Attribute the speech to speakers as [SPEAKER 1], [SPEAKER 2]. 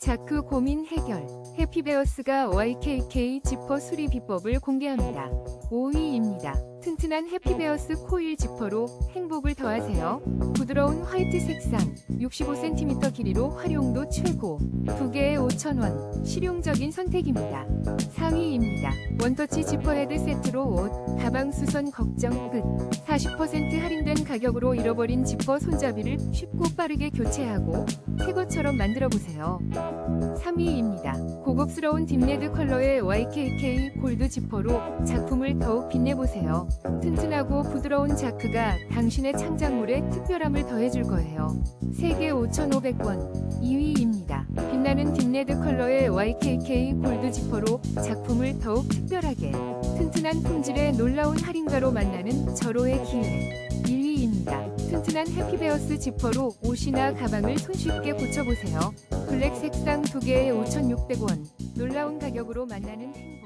[SPEAKER 1] 자크 고민 해결. 해피베어스가 YKK 지퍼 수리 비법을 공개합니다. 5위입니다. 튼튼한 해피베어스 코일 지퍼로 행복을 더하세요. 부드러운 화이트 색상, 65cm 길이로 활용도 최고. 두 개에 5,000원. 실용적인 선택입니다. 4위입니다. 원터치 지퍼 헤드 세트로 옷, 가방 수선 걱정 끝. 40% 할인된 가격으로 잃어버린 지퍼 손잡이를 쉽고 빠르게 교체하고 새 것처럼 만들어 보세요. 3위입니다. 고급스러운 딥레드 컬러의 YKK 골드 지퍼로 작품을 더욱 빛내보세요. 튼튼하고 부드러운 자크가 당신의 창작물에 특별함을 더해줄 거예요. 3개 5,500원. 2위입니다. 빛나는 딥레드 컬러의 YKK 골드 지퍼로 작품을 더욱 특별하게 튼튼한 품질의 놀라운 할인가로 만나는 절호의 기회. 1위입니다. 튼튼한 해피베어스 지퍼로 옷이나 가방을 손쉽게 고쳐보세요. 블랙 색상 2개에 5,600원. 놀라운 가격으로 만나는 행복.